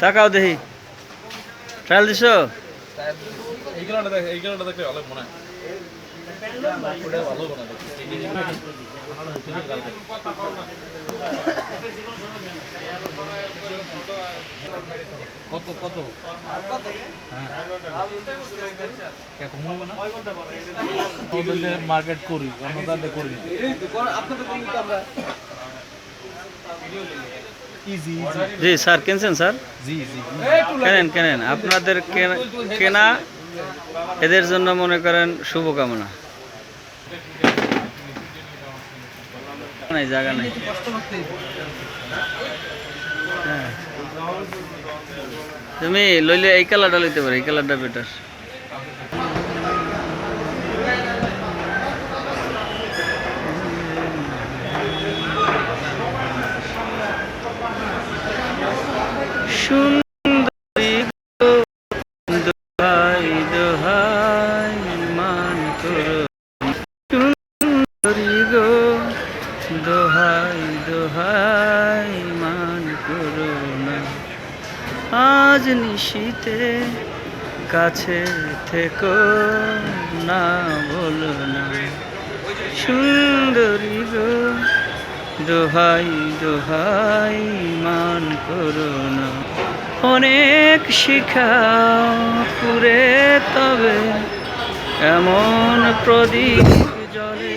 তাকাও দেখি। ট্রায়াল দিছো? কত কত মার্কেট করি অন্যদাতে করি ইজি জি স্যার কিনছেন স্যার? জি জি কেনেন কেনেন? আপনাদের কেনা- এদের জন্য মনে করেন শুভকামনা। নাই জায়গা নাই। হ্যাঁ। তুমি লইলে এই কালারটা লইতে পারো এই কালারটা বেটার সুন্দরী গো, দোহাই দোহাই মান করো। সুন্দরী গো দোহাই দোহাই মান করো না। আজ নিশীতে কাছে থেকো না বলো না। সুন্দরী গো দোহাই দোহাই মান করো না। অনেক শিখা পুরে তবে এমন প্রদীপ জলে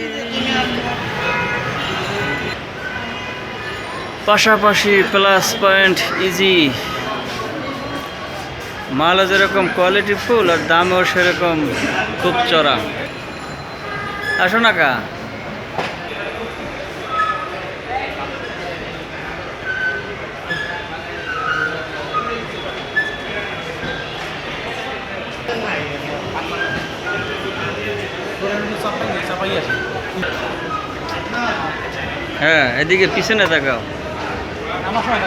পাশাপাশি প্লাস পয়েন্ট ইজি মালও যেরকম কোয়ালিটি ফুল আর দামও সেরকম খুব চড়া। আসো না কা। হ্যাঁ এদিকে পিছনে তাকাও। আমার সময়